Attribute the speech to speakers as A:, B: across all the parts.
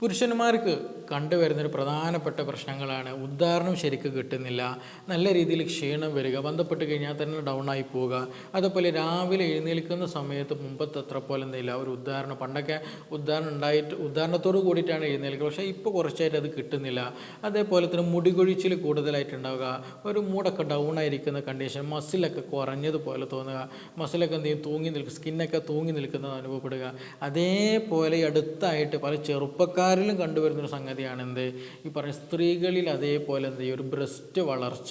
A: പുരുഷന്മാർക്ക് കണ്ടുവരുന്നൊരു പ്രധാനപ്പെട്ട പ്രശ്നങ്ങളാണ്. ഉദ്ധാരണം ശരിക്ക് കിട്ടുന്നില്ല. നല്ല രീതിയിൽ ക്ഷീണം വരിക ബന്ധപ്പെട്ട് കഴിഞ്ഞാൽ തന്നെ ഡൗൺ ആയി പോവുക. അതുപോലെ രാവിലെ എഴുന്നേൽക്കുന്ന സമയത്ത് മുമ്പത്തെ അത്ര പോലെ എന്തില്ല ഒരു ഉദ്ധാരണം പണ്ടൊക്കെ ഉദ്ധാരണം ഉണ്ടായിട്ട് ഉദ്ധാരണത്തോട് കൂടിയിട്ടാണ് എഴുന്നേൽക്കുക. പക്ഷേ ഇപ്പോൾ കുറച്ചായിട്ട് അത് കിട്ടുന്നില്ല. അതേപോലെ തന്നെ മുടികൊഴിച്ചിൽ കൂടുതലായിട്ടുണ്ടാവുക ഒരു മൂടൊക്കെ ഡൗൺ ആയിരിക്കുന്ന കണ്ടീഷൻ മസിലൊക്കെ കുറഞ്ഞതുപോലെ തോന്നുക. മസിലൊക്കെ എന്ത് ചെയ്യും? തൂങ്ങി നിൽക്കുക സ്കിന്നൊക്കെ തൂങ്ങി നിൽക്കുന്നത് അനുഭവപ്പെടുക. അതേപോലെ അടുത്തായിട്ട് പല ചെറുപ്പക്കാരിലും കണ്ടുവരുന്നൊരു സംഗതിയാണ് എന്ത് ഈ പറഞ്ഞ സ്ത്രീകളിൽ അതേപോലെ എന്ത്? ഒരു ബ്രസ്റ്റ് വളർച്ച.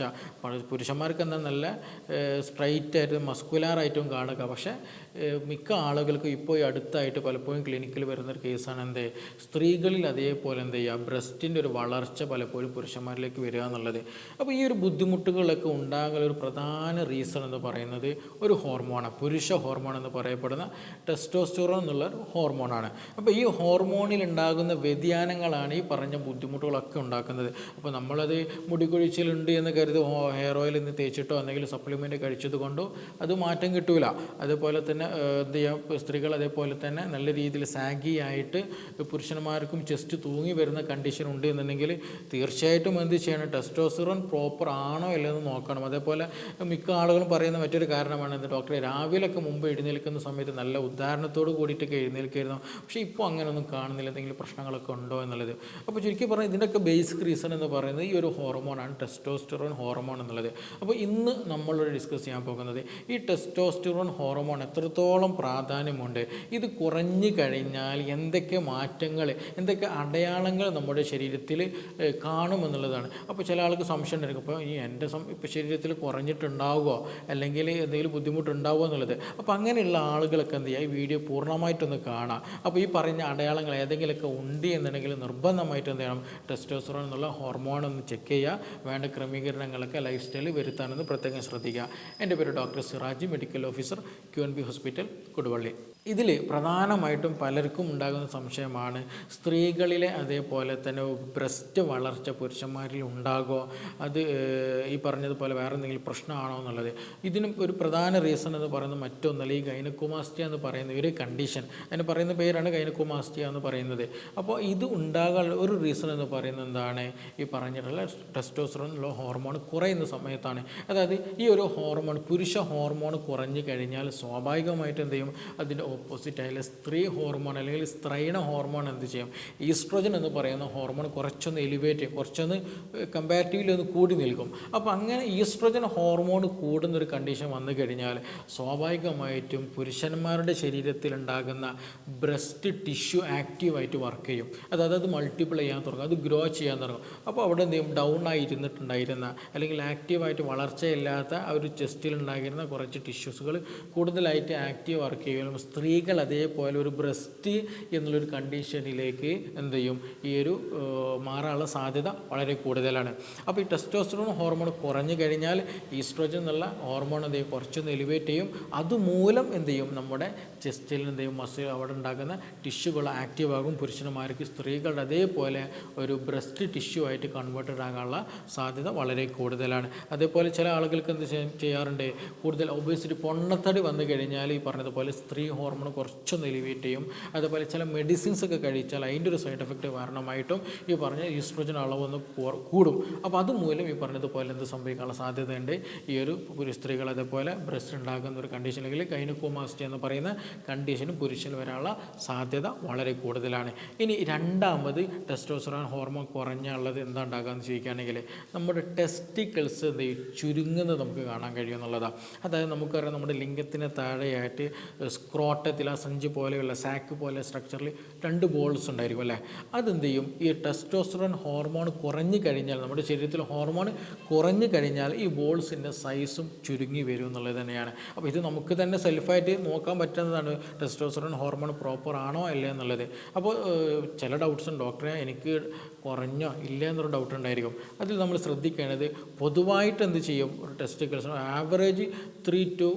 A: പുരുഷന്മാർക്ക് എന്താ നല്ല സ്ട്രൈറ്റ് മസ്കുലാറായിട്ടും കാണുക. പക്ഷേ മിക്ക ആളുകൾക്കും ഇപ്പോൾ അടുത്തായിട്ട് പലപ്പോഴും ക്ലിനിക്കിൽ വരുന്നൊരു കേസാണ് എന്ത്? സ്ത്രീകളിൽ അതേപോലെ എന്ത് ചെയ്യുക? ബ്രസ്റ്റിന്റെ ഒരു വളർച്ച പലപ്പോഴും പുരുഷന്മാരിലേക്ക് വരിക എന്നുള്ളത്. അപ്പോൾ ഈ ഒരു ബുദ്ധിമുട്ടുകളൊക്കെ ഉണ്ടാകാൻ ഒരു പ്രധാന റീസൺ എന്ന് പറയുന്നത് ഒരു ഹോർമോണാണ് പുരുഷ ഹോർമോൺ എന്ന് പറയപ്പെടുന്ന ടെസ്റ്റോസ്റ്റോറോൺ എന്നുള്ള ഹോർമോണാണ് അപ്പോൾ ഈ ഹോർമോണിൽ ഉണ്ടാകുന്ന വ്യതിയാനങ്ങളാണ് ഈ പറഞ്ഞ ബുദ്ധിമുട്ടുകളൊക്കെ ഉണ്ടാക്കുന്നത്. അപ്പോൾ നമ്മളത് മുടി കൊഴിച്ചിലുണ്ട് എന്ന് കരുതി ഹെയർ ഓയിൽ നിന്ന് തേച്ചിട്ടോ അല്ലെങ്കിൽ സപ്ലിമെന്റ് കഴിച്ചത് കൊണ്ടോ അത് മാറ്റം കിട്ടൂല. അതുപോലെ തന്നെ സ്ത്രീകൾ അതേപോലെ തന്നെ നല്ല രീതിയിൽ സാഗി ആയിട്ട് പുരുഷന്മാർക്കും ചെസ്റ്റ് തൂങ്ങി വരുന്ന കണ്ടീഷൻ ഉണ്ട് എന്നുണ്ടെങ്കിൽ തീർച്ചയായിട്ടും എന്ത് ചെയ്യണം? ടെസ്റ്റോസിറോൺ പ്രോപ്പർ ആണോ ഇല്ലെന്ന് നോക്കണം. അതേപോലെ മിക്ക ആളുകളും പറയുന്ന മറ്റൊരു കാരണമാണ് എന്ത്? ഡോക്ടറെ രാവിലെയൊക്കെ മുമ്പ് എഴുന്നേൽക്കുന്ന സമയത്ത് നല്ല ഉദാഹരണത്തോട് കൂടിയിട്ടൊക്കെ എഴുന്നേൽക്കായിരുന്നു. പക്ഷേ ഇപ്പോൾ അങ്ങനെയൊന്നും കാണുന്നില്ല. എന്തെങ്കിലും പ്രശ്നങ്ങളൊക്കെ ഉണ്ടോ എന്നുള്ളത്. അപ്പോൾ ചുരുക്കി പറഞ്ഞാൽ ഇതിന്റെയൊക്കെ ബേസിക് റീസൺ എന്ന് പറയുന്നത് ഈ ഒരു ഹോർമോണാണ് ടെസ്റ്റോസ്റ്ററോൺ ഹോർമോൺ എന്നുള്ളത്. അപ്പോൾ ഇന്ന് നമ്മളോട് ഡിസ്കസ് ചെയ്യാൻ പോകുന്നത് ഈ ടെസ്റ്റോസ്റ്ററോൺ ഹോർമോൺ എത്രത്തോളം പ്രാധാന്യമുണ്ട്? ഇത് കുറഞ്ഞു കഴിഞ്ഞാൽ എന്തൊക്കെ മാറ്റങ്ങൾ എന്തൊക്കെ അടയാളങ്ങൾ നമ്മുടെ ശരീരത്തിൽ കാണുമെന്നുള്ളതാണ് അപ്പോൾ ചില ആൾക്ക് സംശയം ഉണ്ടായിരിക്കും. അപ്പോൾ ഈ എന്റെ സം ഇപ്പോൾ ശരീരത്തിൽ കുറഞ്ഞിട്ടുണ്ടാവുമോ അല്ലെങ്കിൽ എന്തെങ്കിലും ബുദ്ധിമുട്ടുണ്ടാവുമോ എന്നുള്ളത്. അപ്പോൾ അങ്ങനെയുള്ള ആളുകളൊക്കെ എന്ത് ചെയ്യുക? ഈ വീഡിയോ പൂർണമായിട്ടൊന്ന് കാണാം. അപ്പോൾ ഈ പറഞ്ഞ അടയാളങ്ങൾ ഏതെങ്കിലുമൊക്കെ ഉണ്ട് എന്നുണ്ടെങ്കിൽ നിർബന്ധമായിട്ട് എന്ത് ചെയ്യണം? ടെസ്റ്റോസ്റ്ററോൺ എന്നുള്ള ഹോർമോൺ ഒന്ന് ചെക്ക് ചെയ്യുക. വേണ്ട ക്രമീകരണങ്ങളൊക്കെ ലൈഫ് സ്റ്റൈൽ വരുത്താനെന്ന് പ്രത്യേകം ശ്രദ്ധിക്കുക. എന്റെ പേര് doctor Siraji medical officer Q N B hospital. Koduvally ഇതിൽ പ്രധാനമായിട്ടും പലർക്കും ഉണ്ടാകുന്ന സംശയമാണ് സ്ത്രീകളിലെ അതേപോലെ തന്നെ ബ്രസ്റ്റ് വളർച്ച പുരുഷന്മാരിൽ ഉണ്ടാകുമോ? അത് ഈ പറഞ്ഞതുപോലെ വേറെ എന്തെങ്കിലും പ്രശ്നമാണോ എന്നുള്ളത്. ഇതിനും ഒരു പ്രധാന റീസൺ എന്ന് പറയുന്നത് മറ്റൊന്നല്ല. ഈ ഗൈനക്കുമാസ്റ്റിയ എന്ന് പറയുന്ന ഒരു കണ്ടീഷൻ അതിന് പറയുന്ന പേരാണ് ഗൈനക്കുമാസ്റ്റിയ എന്ന് പറയുന്നത്. അപ്പോൾ ഇത് ഉണ്ടാകാനുള്ള ഒരു റീസൺ എന്ന് പറയുന്നത് എന്താണ്? ഈ പറഞ്ഞിട്ടുള്ള ടെസ്റ്റോസ്റ്ററോൺ ഉള്ള ഹോർമോൺ കുറയുന്ന സമയത്താണ്. അതായത് ഈ ഒരു ഹോർമോൺ പുരുഷ ഹോർമോൺ കുറഞ്ഞു കഴിഞ്ഞാൽ സ്വാഭാവികമായിട്ട് എന്ത് ചെയ്യും? അതിന്റെ ഓപ്പോസിറ്റ് ആയാലും സ്ത്രീ ഹോർമോൺ അല്ലെങ്കിൽ സ്ത്രൈണ ഹോർമോൺ എന്ത് ചെയ്യും? ഈസ്ട്രോജൻ എന്ന് പറയുന്ന ഹോർമോൺ കുറച്ചൊന്ന് എലിവേറ്റ് ചെയ്യും കുറച്ചൊന്ന് കമ്പാരിറ്റീവ്ലി ഒന്ന് കൂടി നിൽക്കും. അപ്പോൾ അങ്ങനെ ഈസ്ട്രോജൻ ഹോർമോൺ കൂടുന്നൊരു കണ്ടീഷൻ വന്നു കഴിഞ്ഞാൽ സ്വാഭാവികമായിട്ടും പുരുഷന്മാരുടെ ശരീരത്തിൽ ഉണ്ടാകുന്ന ബ്രസ്റ്റ് ടിഷ്യൂ ആക്റ്റീവായിട്ട് വർക്ക് ചെയ്യും. അതായത് അത് മൾട്ടിപ്പിൾ ചെയ്യാൻ തുടങ്ങും അത് ഗ്രോ ചെയ്യാൻ തുടങ്ങും. അപ്പോൾ അവിടെ എന്ത് ചെയ്യും? ഡൗൺ ആയി ഇരുന്നിട്ടുണ്ടായിരുന്ന അല്ലെങ്കിൽ ആക്റ്റീവായിട്ട് വളർച്ചയില്ലാത്ത ആ ഒരു ചെസ്റ്റിൽ ഉണ്ടായിരുന്ന കുറച്ച് ടിഷ്യൂസുകൾ കൂടുതലായിട്ട് ആക്റ്റീവ് വർക്ക് ചെയ്യും സ്ത്രീകൾ അതേപോലെ ഒരു ബ്രസ്റ്റ് എന്നുള്ളൊരു കണ്ടീഷനിലേക്ക് എന്ത് ചെയ്യും? ഈ ഒരു മാറാനുള്ള സാധ്യത വളരെ കൂടുതലാണ്. അപ്പോൾ ഈ ടെസ്റ്റോസ്റ്ററോൺ ഹോർമോൺ കുറഞ്ഞു കഴിഞ്ഞാൽ ഈസ്ട്രോജൻ എന്നുള്ള ഹോർമോൺ എന്ത് ചെയ്യും? കുറച്ചൊന്ന് എലിവേറ്റ് ചെയ്യും. അതുമൂലം എന്ത് ചെയ്യും? നമ്മുടെ ചെസ്റ്റിൽ എന്ത് ചെയ്യും? മസിൽ അവിടെ ഉണ്ടാകുന്ന ടിഷ്യൂകൾ ആക്റ്റീവ് ആകും. പുരുഷന്മാർക്ക് സ്ത്രീകളുടെ അതേപോലെ ഒരു ബ്രസ്റ്റ് ടിഷ്യൂ ആയിട്ട് കൺവേർട്ടഡ് ആകാനുള്ള സാധ്യത വളരെ കൂടുതലാണ്. അതേപോലെ ചില ആളുകൾക്ക് എന്ത് ചെയ്യാറുണ്ട്? കൂടുതൽ ഒബേസിറ്റി പൊണ്ണത്തടി വന്നു കഴിഞ്ഞാൽ ഈ പറഞ്ഞതുപോലെ സ്ത്രീ ഹോർമോൺ കുറച്ചൊന്ന് എലിവേറ്റ് ചെയ്യും. അതുപോലെ ചില മെഡിസിൻസ് ഒക്കെ കഴിച്ചാൽ അതിന്റെ ഒരു സൈഡ് എഫക്റ്റ് കാരണമായിട്ടും ഈ പറഞ്ഞ ഈസ്ട്രോജൻ അളവൊന്ന് കൂടും. അപ്പോൾ അതുമൂലം ഈ പറഞ്ഞതുപോലെ എന്ത് സംഭവിക്കാനുള്ള സാധ്യതയുണ്ട്. ഈ ഒരു പുരുഷ സ്ത്രീകൾ അതേപോലെ ബ്രസ്റ്റ് ഉണ്ടാകുന്ന ഒരു കണ്ടീഷൻ അല്ലെങ്കിൽ കൈനക്കോമാസ്റ്റി എന്ന് പറയുന്ന കണ്ടീഷനും പുരുഷന് വരാനുള്ള സാധ്യത വളരെ കൂടുതലാണ്. ഇനി രണ്ടാമത് ടെസ്റ്റോസ്റ്ററോൺ ഹോർമോൺ കുറഞ്ഞുള്ളത് എന്താ ഉണ്ടാകുകയെന്ന് ചോദിക്കുകയാണെങ്കിൽ നമ്മുടെ ടെസ്റ്റിക്കിൾസ് എന്ത് ചുരുങ്ങുന്നത് നമുക്ക് കാണാൻ കഴിയുമെന്നുള്ളതാണ്. അതായത് നമുക്കറിയാം നമ്മുടെ ലിംഗത്തിന് താഴെയായിട്ട് സ്ക്രോട്ടത്തിൽ ആ സഞ്ച് പോലെയുള്ള സാക്ക് പോലെ സ്ട്രക്ചറിൽ രണ്ട് ബോൾസ് ഉണ്ടായിരിക്കും അല്ലേ? അതെന്ത് ചെയ്യും ഈ ടെസ്റ്റോസ്റ്ററോൺ ഹോർമോൺ കുറഞ്ഞു കഴിഞ്ഞാൽ നമ്മുടെ ശരീരത്തിൽ ഹോർമോൺ കുറഞ്ഞു കഴിഞ്ഞാൽ ഈ ബോൾസിന്റെ സൈസും ചുരുങ്ങി വരും എന്നുള്ളത് തന്നെയാണ്. അപ്പോൾ ഇത് നമുക്ക് തന്നെ സെൽഫായിട്ട് നോക്കാൻ പറ്റുന്നതാണ് ടെസ്റ്റോസ്റ്ററോൺ ഹോർമോൺ പ്രോപ്പർ ആണോ അല്ലേ എന്നുള്ളത്. അപ്പോൾ ചില ഡൗട്ട്സും ഡോക്ടറെ എനിക്ക് കുറഞ്ഞോ ഇല്ല എന്നൊരു ഡൗട്ട് ഉണ്ടായിരിക്കും. അതിൽ നമ്മൾ ശ്രദ്ധിക്കേണ്ടത് പൊതുവായിട്ട് എന്ത് ചെയ്യും? Testicles average three to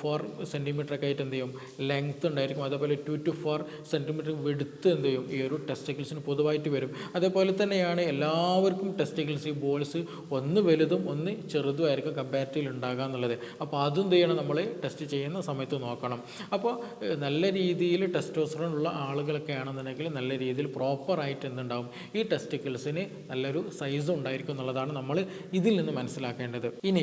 A: four centimetre ഒക്കെ ആയിട്ട് എന്ത് ചെയ്യും? ലെങ്ത് ഉണ്ടായിരിക്കും. അതേപോലെ ടു ടു ഫോർ സെന്റിമീറ്റർ വെടുത്ത് എന്ത് ചെയ്യും? ഈ ഒരു ടെസ്റ്റിക്കിൾസിന് പൊതുവായിട്ട് വരും. അതേപോലെ തന്നെയാണ് എല്ലാവർക്കും ടെസ്റ്റിക്കിൾസ് ഈ ബോൾസ് ഒന്ന് വലുതും ഒന്ന് ചെറുതും ആയിരിക്കും കമ്പാരിറ്റീവ് ഉണ്ടാകുക എന്നുള്ളത്. അപ്പോൾ അതും എന്ത് ചെയ്യണം? നമ്മൾ ടെസ്റ്റ് ചെയ്യുന്ന സമയത്ത് നോക്കണം. അപ്പോൾ നല്ല രീതിയിൽ ടെസ്റ്റോസ്റ്ററോൺ ഉള്ള ആളുകളൊക്കെ ആണെന്നുണ്ടെങ്കിൽ നല്ല രീതിയിൽ പ്രോപ്പറായിട്ട് എന്തുണ്ടാവും? ഈ ടെസ്റ്റിക്കിൾസിന് നല്ലൊരു സൈസ് ഉണ്ടായിരിക്കും എന്നുള്ളതാണ് നമ്മൾ ഇതിൽ നിന്ന് മനസ്സിലാക്കേണ്ടത്. ഇനി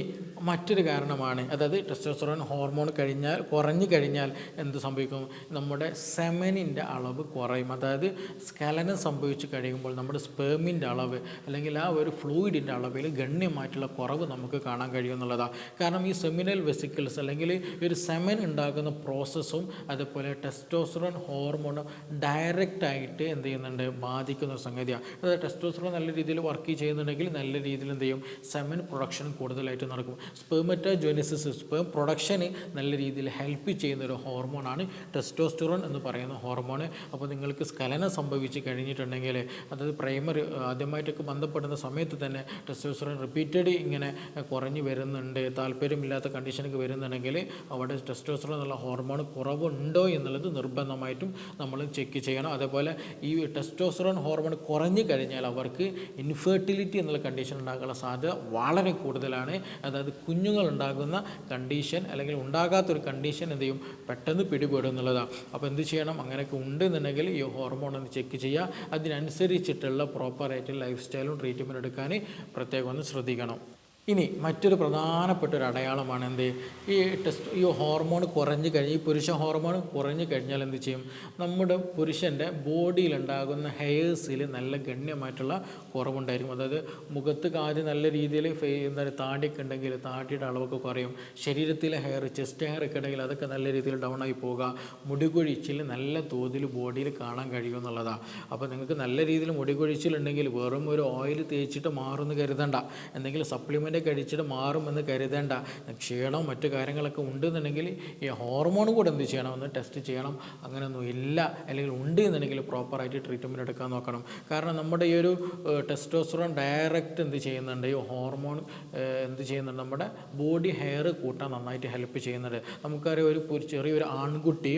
A: മറ്റൊരു കാരണമാണ് അതായത് ടെസ്റ്റോസ്റ്ററോൺ ഹോർമോൺ കഴിഞ്ഞാൽ കുറഞ്ഞു കഴിഞ്ഞാൽ എന്ത് സംഭവിക്കും? നമ്മുടെ സെമനിന്റെ അളവ് കുറയും. അതായത് സ്കലനം സംഭവിച്ചു കഴിയുമ്പോൾ നമ്മുടെ സ്പേമിന്റെ അളവ് അല്ലെങ്കിൽ ആ ഒരു ഫ്ലൂയിഡിന്റെ അളവിൽ ഗണ്യമായിട്ടുള്ള കുറവ് നമുക്ക് കാണാൻ കഴിയും എന്നുള്ളതാണ് കാരണം ഈ സെമിനൽ വെസിക്കിൾസ് അല്ലെങ്കിൽ ഒരു സെമൻ ഉണ്ടാകുന്ന പ്രോസസ്സും അതുപോലെ ടെസ്റ്റോസ്റ്ററോൺ ഹോർമോണും ഡയറക്റ്റായിട്ട് എന്ത് ചെയ്യുന്നുണ്ട്? ബാധിക്കുന്ന ഒരു സംഗതിയാണ് അതായത് ടെസ്റ്റോസ്റ്ററോൺ നല്ല രീതിയിൽ വർക്ക് ചെയ്യുന്നുണ്ടെങ്കിൽ നല്ല രീതിയിൽ എന്ത് ചെയ്യും? സെമൻ പ്രൊഡക്ഷൻ കൂടുതലായിട്ട് നടക്കും. സ്പെർമറ്റോജോനിസിസ് സ്പേം പ്രൊഡക്ഷന് നല്ല രീതിയിൽ ഹെൽപ്പ് ചെയ്യുന്ന ഒരു ഹോർമോണാണ് ടെസ്റ്റോസ്റ്ററോൺ എന്ന് പറയുന്ന ഹോർമോൺ അപ്പോൾ നിങ്ങൾക്ക് സ്ഖലനം സംഭവിച്ച് കഴിഞ്ഞിട്ടുണ്ടെങ്കിൽ അതായത് പ്രൈമറി ആദ്യമായിട്ടൊക്കെ ബന്ധപ്പെടുന്ന സമയത്ത് തന്നെ ടെസ്റ്റോസ്റ്ററോൺ റിപ്പീറ്റഡ് ഇങ്ങനെ കുറഞ്ഞു വരുന്നുണ്ട് താല്പര്യമില്ലാത്ത കണ്ടീഷനൊക്കെ വരുന്നുണ്ടെങ്കിൽ അവിടെ ടെസ്റ്റോസ്റ്ററോൺ എന്നുള്ള ഹോർമോൺ കുറവുണ്ടോ എന്നുള്ളത് നിർബന്ധമായിട്ടും നമ്മൾ ചെക്ക് ചെയ്യണം. അതേപോലെ ഈ ടെസ്റ്റോസ്റ്ററോൺ ഹോർമോൺ കുറഞ്ഞു കഴിഞ്ഞാൽ അവർക്ക് ഇൻഫെർട്ടിലിറ്റി എന്നുള്ള കണ്ടീഷൻ ഉണ്ടാകാനുള്ള സാധ്യത വളരെ കൂടുതലാണ്. അതായത് കുഞ്ഞുങ്ങൾ ഉണ്ടാകുന്ന കണ്ടീഷൻ അല്ലെങ്കിൽ ഉണ്ടാകാത്തൊരു കണ്ടീഷൻ എന്ത് ചെയ്യും? പെട്ടെന്ന് പിടിപെടും എന്നുള്ളതാണ്. അപ്പോൾ എന്ത് ചെയ്യണം? അങ്ങനെയൊക്കെ ഉണ്ടെന്നുണ്ടെങ്കിൽ ഈ ഹോർമോൺ ഒന്ന് ചെക്ക് ചെയ്യുക. അതിനനുസരിച്ചിട്ടുള്ള പ്രോപ്പറായിട്ട് ലൈഫ് സ്റ്റൈലും ട്രീറ്റ്മെന്റ് എടുക്കാൻ പ്രത്യേകം ഒന്ന് ശ്രദ്ധിക്കണം. ഇനി മറ്റൊരു പ്രധാനപ്പെട്ട ഒരു അടയാളമാണ് എന്ത്? ഈ ടെസ്റ്റ് ഈ ഹോർമോൺ കുറഞ്ഞു കഴിഞ്ഞ് ഈ പുരുഷ ഹോർമോൺ കുറഞ്ഞു കഴിഞ്ഞാൽ എന്ത് ചെയ്യും? നമ്മുടെ പുരുഷന്റെ ബോഡിയിലുണ്ടാകുന്ന ഹെയേഴ്സിൽ നല്ല ഗണ്യമായിട്ടുള്ള കുറവുണ്ടായിരിക്കും. അതായത് മുഖത്ത് കാതി നല്ല രീതിയിൽ ഫേ എന്താ താടിയൊക്കെ ഉണ്ടെങ്കിൽ താടിയുടെ അളവൊക്കെ കുറയും. ശരീരത്തിലെ ഹെയർ ചെസ്റ്റ് ഹെയർ ഒക്കെ ഉണ്ടെങ്കിൽ അതൊക്കെ നല്ല രീതിയിൽ ഡൗൺ ആയി പോവുക മുടികൊഴിച്ചിൽ നല്ല തോതിൽ ബോഡിയിൽ കാണാൻ കഴിയും എന്നുള്ളതാണ് അപ്പോൾ നിങ്ങൾക്ക് നല്ല രീതിയിൽ മുടികൊഴിച്ചിലുണ്ടെങ്കിൽ വെറും ഒരു ഓയിൽ തേച്ചിട്ട് മാറുമെന്ന് കരുതണ്ട. എന്തെങ്കിലും സപ്ലിമെന്റ് കഴിച്ചിട്ട് മാറുമെന്ന് കരുതേണ്ട. ക്ഷീണം മറ്റു കാര്യങ്ങളൊക്കെ ഉണ്ടെന്നുണ്ടെങ്കിൽ ഈ ഹോർമോൺ കൂടെ എന്ത് ചെയ്യണം? ഒന്ന് ടെസ്റ്റ് ചെയ്യണം. അങ്ങനെയൊന്നും ഇല്ല. അല്ലെങ്കിൽ ഉണ്ട് എന്നുണ്ടെങ്കിൽ പ്രോപ്പറായിട്ട് ട്രീറ്റ്മെന്റ് എടുക്കാൻ നോക്കണം. കാരണം നമ്മുടെ ഈ ഒരു ടെസ്റ്റോസ്റ്ററോൺ ഡയറക്റ്റ് എന്ത് ചെയ്യുന്നുണ്ട്? ഈ ഹോർമോൺ എന്ത് ചെയ്യുന്നുണ്ട്? നമ്മുടെ ബോഡി ഹെയർ കൂട്ടാൻ നന്നായിട്ട് ഹെൽപ്പ് ചെയ്യുന്നുണ്ട്. നമുക്കറിയാം ഒരു ചെറിയൊരു ആൺകുട്ടി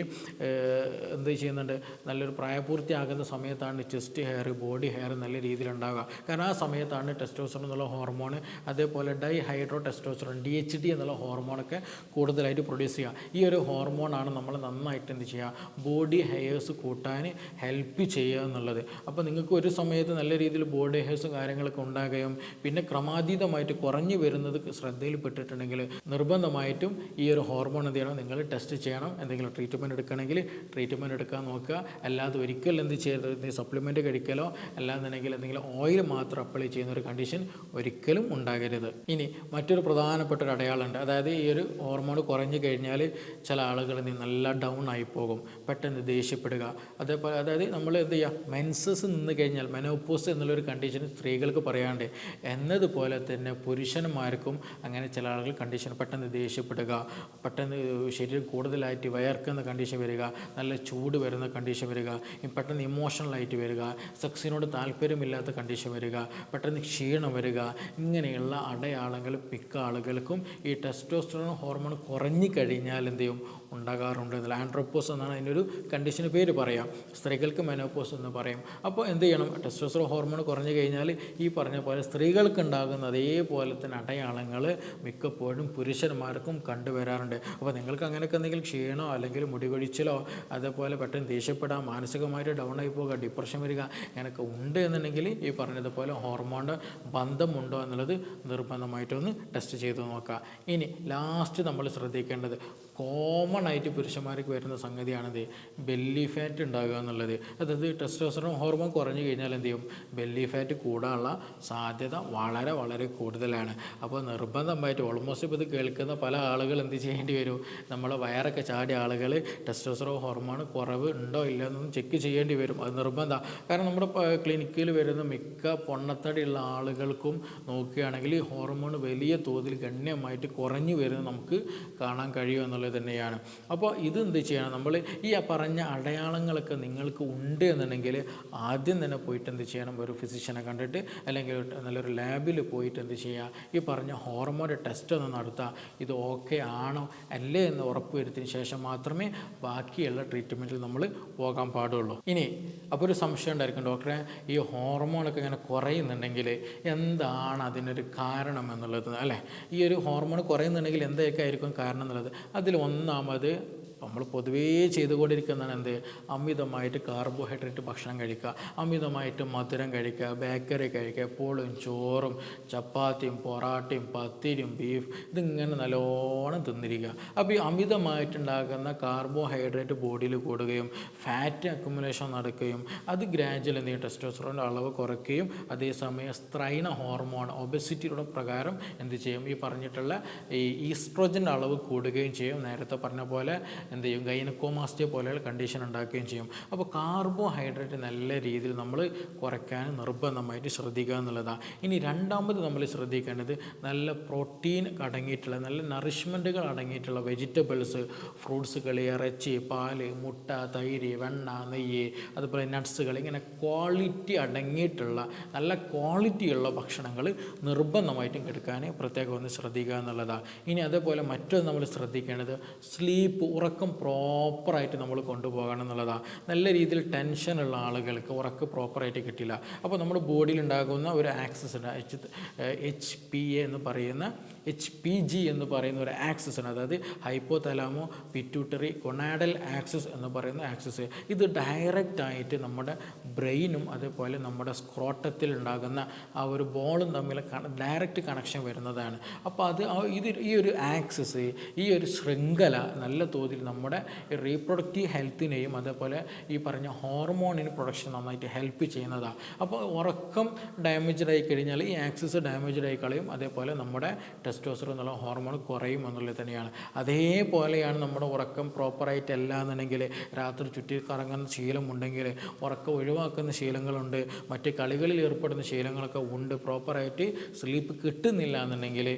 A: എന്ത് ചെയ്യുന്നുണ്ട്? നല്ലൊരു പ്രായപൂർത്തിയാകുന്ന സമയത്താണ് ചെസ്റ്റ് ഹെയർ ബോഡി ഹെയർ നല്ല രീതിയിൽ ഉണ്ടാകുക കാരണം ആ സമയത്താണ് ടെസ്റ്റോസ്റ്ററോൺ എന്നുള്ള ഹോർമോൺ അതേപോലെ dihydrotestosterone D H D എന്നുള്ള ഹോർമോണൊക്കെ കൂടുതലായിട്ട് പ്രൊഡ്യൂസ് ചെയ്യുക. ഈ ഒരു ഹോർമോണാണ് നമ്മൾ നന്നായിട്ട് എന്ത് ചെയ്യുക? ബോഡി ഹെയേഴ്സ് കൂട്ടാൻ ഹെൽപ്പ് ചെയ്യുക എന്നുള്ളത്. അപ്പോൾ നിങ്ങൾക്ക് ഒരു സമയത്ത് നല്ല രീതിയിൽ ബോഡി ഹെയേഴ്സും കാര്യങ്ങളൊക്കെ ഉണ്ടാകുകയും പിന്നെ ക്രമാതീതമായിട്ട് കുറഞ്ഞു വരുന്നത് ശ്രദ്ധയിൽപ്പെട്ടിട്ടുണ്ടെങ്കിൽ നിർബന്ധമായിട്ടും ഈ ഒരു ഹോർമോൺ എന്ത് ചെയ്യണം? നിങ്ങൾ ടെസ്റ്റ് ചെയ്യണം. എന്തെങ്കിലും ട്രീറ്റ്മെന്റ് എടുക്കണമെങ്കിൽ ട്രീറ്റ്മെന്റ് എടുക്കാൻ നോക്കുക. അല്ലാതെ ഒരിക്കലും എന്ത് ചെയ്യരുത്? സപ്ലിമെന്റ് കഴിക്കലോ? അല്ലാന്നുണ്ടെങ്കിൽ എന്തെങ്കിലും ഓയിൽ മാത്രം അപ്ലൈ ചെയ്യുന്ന ഒരു കണ്ടീഷൻ ഒരിക്കലും ഉണ്ടാകരുത്. ഇനി മറ്റൊരു പ്രധാനപ്പെട്ട ഒരു അടയാളമുണ്ട് അതായത് ഈ ഒരു ഹോർമോൺ കുറഞ്ഞു കഴിഞ്ഞാൽ ചില ആളുകൾ നല്ല ഡൗൺ ആയി പോകും പെട്ടെന്ന് ദേഷ്യപ്പെടുക. അതേപോലെ അതായത് നമ്മൾ എന്ത് ചെയ്യുക മെൻസസ് നിന്ന് കഴിഞ്ഞാൽ മെനോപ്പോസ് എന്നുള്ളൊരു കണ്ടീഷൻ സ്ത്രീകൾക്ക് പറയാണ്ട് എന്നതുപോലെ തന്നെ പുരുഷന്മാർക്കും അങ്ങനെ ചില ആളുകൾ കണ്ടീഷൻ പെട്ടെന്ന് ദേഷ്യപ്പെടുക. പെട്ടെന്ന് ശരീരം കൂടുതലായിട്ട് വയർക്കുന്ന കണ്ടീഷൻ വരിക. നല്ല ചൂട് വരുന്ന കണ്ടീഷൻ വരിക. പെട്ടെന്ന് ഇമോഷണലായിട്ട് വരിക. സെക്സിനോട് താല്പര്യമില്ലാത്ത കണ്ടീഷൻ വരിക. പെട്ടെന്ന് ക്ഷീണം വരിക. ഇങ്ങനെയുള്ള അടയാളങ്ങൾ മിക്ക ആളുകൾക്കും ഈ ടെസ്റ്റോസ്റ്ററോൺ ഹോർമോൺ കുറഞ്ഞു കഴിഞ്ഞാൽ എന്ത് ചെയ്യും? ഉണ്ടാകാറുണ്ട്. ഇതിൽ ആൻഡ്രോപ്പോസ് എന്നാണ് അതിനൊരു കണ്ടീഷന് പേര് പറയാം. സ്ത്രീകൾക്ക് മെനോപ്പോസ് എന്ന് പറയും. അപ്പോൾ എന്ത് ചെയ്യണം? ടെസ്റ്റോസ്റ്ററോൺ ഹോർമോൺ കുറഞ്ഞു കഴിഞ്ഞാൽ ഈ പറഞ്ഞ പോലെ സ്ത്രീകൾക്ക് ഉണ്ടാകുന്ന അതേപോലെ തന്നെ അടയാളങ്ങൾ മിക്കപ്പോഴും പുരുഷന്മാർക്കും കണ്ടുവരാറുണ്ട്. അപ്പോൾ നിങ്ങൾക്ക് അങ്ങനെയൊക്കെ എന്തെങ്കിലും ക്ഷീണോ അല്ലെങ്കിൽ മുടികൊഴിച്ചിലോ അതേപോലെ പെട്ടെന്ന് ദേഷ്യപ്പെടാം മാനസികമായിട്ട് ഡൗൺ ആയി പോകുക ഡിപ്രഷൻ വരിക അങ്ങനെയൊക്കെ ഉണ്ട് എന്നുണ്ടെങ്കിൽ ഈ പറഞ്ഞതുപോലെ ഹോർമോണിന്റെ ബന്ധമുണ്ടോ എന്നുള്ളത് നിർബന്ധമായിട്ടൊന്ന് ടെസ്റ്റ് ചെയ്ത് നോക്കുക ഇനി ലാസ്റ്റ് നമ്മൾ ശ്രദ്ധിക്കേണ്ടത് കോമൺ ആയിട്ട് പുരുഷന്മാർക്ക് വരുന്ന സംഗതിയാണിത്. ബെല്ലി ഫാറ്റ് ഉണ്ടാകുക എന്നുള്ളത്. അതായത് ടെസ്റ്റോസ്റ്ററോൺ ഹോർമോൺ കുറഞ്ഞു കഴിഞ്ഞാൽ എന്ത് ചെയ്യും? ബെല്ലി ഫാറ്റ് കൂടാനുള്ള സാധ്യത വളരെ വളരെ കൂടുതലാണ്. അപ്പോൾ നിർബന്ധമായിട്ട് ഓൾമോസ്റ്റ് ഇപ്പോൾ ഇത് കേൾക്കുന്ന പല ആളുകൾ എന്ത് ചെയ്യേണ്ടി വരും? നമ്മളെ വയറൊക്കെ ചാടിയ ആളുകൾ ടെസ്റ്റോസ്റ്ററോൺ ഹോർമോൺ കുറവ് ഉണ്ടോ ഇല്ല എന്നൊന്നും ചെക്ക് ചെയ്യേണ്ടി വരും. അത് നിർബന്ധമാണ് കാരണം നമ്മുടെ ക്ലിനിക്കിൽ വരുന്ന മിക്ക പൊണ്ണത്തടിയുള്ള ആളുകൾക്കും നോക്കുകയാണെങ്കിൽ ഹോർമോൺ വലിയ തോതിൽ ഗണ്യമായിട്ട് കുറഞ്ഞു വരുന്നത് നമുക്ക് കാണാൻ കഴിയും എന്നുള്ളത് തന്നെയാണ്. അപ്പോൾ ഇത് എന്ത് ചെയ്യണം? നമ്മൾ ഈ പറഞ്ഞ അടയാളങ്ങളൊക്കെ നിങ്ങൾക്ക് ഉണ്ട് എന്നുണ്ടെങ്കിൽ ആദ്യം തന്നെ പോയിട്ട് എന്ത് ചെയ്യണം? ഒരു ഫിസിഷ്യനെ കണ്ടിട്ട് അല്ലെങ്കിൽ നല്ലൊരു ലാബിൽ പോയിട്ട് എന്ത് ചെയ്യുക? ഈ പറഞ്ഞ ഹോർമോൺ ടെസ്റ്റ് ഒന്ന് നടത്തുക. ഇത് ഓക്കെ ആണോ? അല്ലേ എന്ന് ഉറപ്പ് വരുത്തിയതിന് ശേഷം മാത്രമേ ബാക്കിയുള്ള ട്രീറ്റ്മെന്റിൽ നമ്മൾ പോകാൻ പാടുള്ളൂ. ഇനി അപ്പോൾ ഒരു സംശയം ഉണ്ടായിരിക്കും ഡോക്ടറെ. ഈ ഹോർമോണൊക്കെ ഇങ്ങനെ കുറയുന്നുണ്ടെങ്കിൽ എന്താണ് അതിനൊരു കാരണം എന്നുള്ളത്? അല്ലേ? ഈ ഒരു ഹോർമോൺ കുറയുന്നുണ്ടെങ്കിൽ എന്തൊക്കെ ആയിരിക്കും കാരണം എന്നുള്ളത്? അതിൽ ഒന്നാമത് அது നമ്മൾ പൊതുവേ ചെയ്തുകൊണ്ടിരിക്കുന്നതാണ് എന്ത്? അമിതമായിട്ട് കാർബോഹൈഡ്രേറ്റ് ഭക്ഷണം കഴിക്കുക. അമിതമായിട്ട് മധുരം കഴിക്കുക ബേക്കറി കഴിക്കുക എപ്പോഴും ചോറും ചപ്പാത്തിയും പൊറാട്ടയും പത്തിരിയും ബീഫ് ഇതിങ്ങനെ നല്ലോണം തിന്നിരിക്കുക. അപ്പോൾ ഈ അമിതമായിട്ടുണ്ടാകുന്ന കാർബോഹൈഡ്രേറ്റ് ബോഡിയിൽ കൂടുകയും ഫാറ്റ് അക്യുമുലേഷൻ നടക്കുകയും അത് ഗ്രാജുവൽ എന്ത് ചെയ്യും? ടെസ്റ്റോസ്റ്ററോണിന്റെ അളവ് കുറയ്ക്കുകയും അതേസമയം സ്ത്രൈന ഹോർമോൺ ഒബസിറ്റിയുടെ പ്രകാരം എന്ത് ചെയ്യും? ഈ പറഞ്ഞിട്ടുള്ള ഈ ഈസ്ട്രോജന്റെ അളവ് കൂടുകയും ചെയ്യും. നേരത്തെ പറഞ്ഞ പോലെ എന്ത് ചെയ്യും? ഗൈനക്കോമാസ്റ്റിയ പോലെയുള്ള കണ്ടീഷൻ ഉണ്ടാക്കുകയും ചെയ്യും. അപ്പോൾ കാർബോഹൈഡ്രേറ്റ് നല്ല രീതിയിൽ നമ്മൾ കുറയ്ക്കാൻ നിർബന്ധമായിട്ട് ശ്രദ്ധിക്കുക എന്നുള്ളതാണ് ഇനി രണ്ടാമത് നമ്മൾ ശ്രദ്ധിക്കേണ്ടത് നല്ല പ്രോട്ടീൻ അടങ്ങിയിട്ടുള്ള നല്ല നറിഷ്മെന്റുകൾ അടങ്ങിയിട്ടുള്ള വെജിറ്റബിൾസ് ഫ്രൂട്ട്സുകൾ ഇറച്ചി പാൽ മുട്ട തൈര് വെണ്ണ നെയ്യ് അതുപോലെ നട്ട്സുകൾ ഇങ്ങനെ ക്വാളിറ്റി അടങ്ങിയിട്ടുള്ള നല്ല ക്വാളിറ്റിയുള്ള ഭക്ഷണങ്ങൾ നിർബന്ധമായിട്ടും എടുക്കാൻ പ്രത്യേകം ഒന്ന് ശ്രദ്ധിക്കുക എന്നുള്ളതാണ് ഇനി അതേപോലെ മറ്റൊന്ന് നമ്മൾ ശ്രദ്ധിക്കേണ്ടത് സ്ലീപ്പ് ഉറക്കം പ്രോപ്പറായിട്ട് നമ്മൾ കൊണ്ടുപോകണം എന്നുള്ളതാണ് നല്ല രീതിയിൽ ടെൻഷനുള്ള ആളുകൾക്ക് ഉറക്ക് പ്രോപ്പറായിട്ട് കിട്ടില്ല. അപ്പോൾ നമ്മുടെ ബോഡിയിൽ ഉണ്ടാകുന്ന ഒരു ആക്സസ് ഉണ്ട്. എച്ച് എച്ച് പി എന്ന് പറയുന്ന എച്ച് പി ജി എന്ന് പറയുന്ന ഒരു ആക്സസ് ആണ്. അതായത് hypothalamo pituitary gonadal axis എന്ന് പറയുന്ന ആക്സസ് ഇത് ഡയറക്റ്റ് ആയിട്ട് നമ്മുടെ ബ്രെയിനും അതേപോലെ നമ്മുടെ സ്ക്രോട്ടത്തിൽ ഉണ്ടാകുന്ന ആ ഒരു ബോളും തമ്മിൽ ഡയറക്റ്റ് കണക്ഷൻ വരുന്നതാണ്. അപ്പോൾ അത് ഇത് ഈ ഒരു ആക്സസ് ഈ ഒരു ശൃംഖല നല്ല തോതിൽ നമ്മുടെ റീപ്രൊഡക്റ്റീവ് ഹെൽത്തിനെയും അതേപോലെ ഈ പറഞ്ഞ ഹോർമോണിന് പ്രൊഡക്ഷൻ നന്നായിട്ട് ഹെൽപ്പ് ചെയ്യുന്നതാണ് അപ്പോൾ ഉറക്കം ഡാമേജ്ഡ് ആയി കഴിഞ്ഞാൽ ഈ ആക്സസ് ഡാമേജ്ഡ് ആയി കളയും. അതേപോലെ നമ്മുടെ ടെസ്റ്റോസ്റ്ററോൺ എന്നുള്ള ഹോർമോൺ കുറയും എന്നുള്ളത് തന്നെയാണ്. അതേപോലെയാണ് നമ്മുടെ ഉറക്കം പ്രോപ്പറായിട്ട് എന്നുണ്ടെങ്കിൽ രാത്രി ചുറ്റി കറങ്ങുന്ന ശീലമുണ്ടെങ്കിൽ ഉറക്കം ഒഴിവാക്കുന്ന ശീലങ്ങളുണ്ട്. മറ്റ് കളികളിൽ ഏർപ്പെടുന്ന ശീലങ്ങളൊക്കെ ഉണ്ട്. പ്രോപ്പറായിട്ട് സ്ലീപ്പ് കിട്ടുന്നില്ല എന്നുണ്ടെങ്കിൽ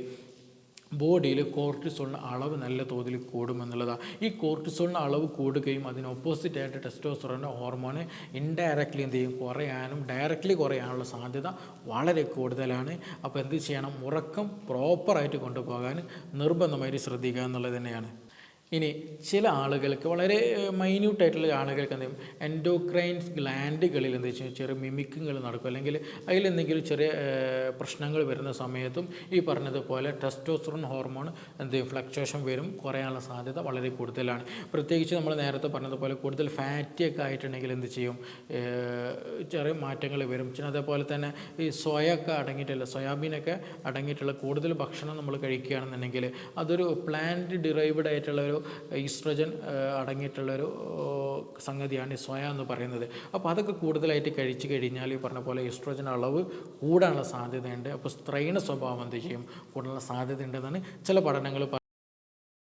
A: ബോഡിയിൽ കോർട്ടിസോളിന്റെ അളവ് നല്ല തോതിൽ കൂടുമെന്നുള്ളതാണ് ഈ കോർട്ടിസോളിന്റെ അളവ് കൂടുകയും അതിന് ഓപ്പോസിറ്റായിട്ട് ടെസ്റ്റോസ്റ്ററോണിന്റെ ഹോർമോൺ ഇൻഡയറക്റ്റ്ലി എന്ത് ചെയ്യും? കുറയാനും ഡയറക്റ്റ്ലി കുറയാനുള്ള സാധ്യത വളരെ കൂടുതലാണ്. അപ്പോൾ എന്ത് ചെയ്യണം? ഉറക്കം പ്രോപ്പറായിട്ട് കൊണ്ടുപോകാൻ നിർബന്ധമായിട്ട് ശ്രദ്ധിക്കുക എന്നുള്ളത് തന്നെയാണ്. ഇനി ചില ആളുകൾക്ക് വളരെ മൈന്യൂട്ടായിട്ടുള്ള ആളുകൾക്ക് എന്ത് ചെയ്യും? എൻഡോക്രൈൻസ് ഗ്ലാൻഡുകളിൽ എന്താ വെച്ചാൽ ചെറിയ മിമിക്കുകൾ നടക്കും. അല്ലെങ്കിൽ അതിലെന്തെങ്കിലും ചെറിയ പ്രശ്നങ്ങൾ വരുന്ന സമയത്തും ഈ പറഞ്ഞതുപോലെ ടെസ്റ്റോസ്ട്രോൺ ഹോർമോൺ എന്ത് ഫ്ലക്ച്വേഷൻ വരും. കുറയാനുള്ള സാധ്യത വളരെ കൂടുതലാണ്. പ്രത്യേകിച്ച് നമ്മൾ നേരത്തെ പറഞ്ഞതുപോലെ കൂടുതൽ ഫാറ്റിയൊക്കെ ആയിട്ടുണ്ടെങ്കിൽ എന്ത് ചെയ്യും? ചെറിയ മാറ്റങ്ങൾ വരും. അതേപോലെ തന്നെ ഈ സോയ സോയൊക്കെ അടങ്ങിയിട്ടുള്ള സോയാബീനൊക്കെ അടങ്ങിയിട്ടുള്ള കൂടുതൽ ഭക്ഷണം നമ്മൾ കഴിക്കുകയാണെന്നുണ്ടെങ്കിൽ അതൊരു പ്ലാന്റ് ഡിറൈവ്ഡ് ആയിട്ടുള്ള ഒരു ഈസ്ട്രജൻ അടങ്ങിയിട്ടുള്ളൊരു സംഗതിയാണ് സോയ എന്ന് പറയുന്നത്. അപ്പോൾ അതൊക്കെ കൂടുതലായിട്ട് കഴിച്ചു കഴിഞ്ഞാൽ ഈ പറഞ്ഞ പോലെ ഈസ്ട്രോജൻ അളവ് കൂടാനുള്ള സാധ്യതയുണ്ട്. അപ്പോൾ സ്ത്രൈണ സ്വഭാവം എന്ത് ചെയ്യും? കൂടാനുള്ള സാധ്യതയുണ്ടെന്നാണ് ചില പഠനങ്ങൾ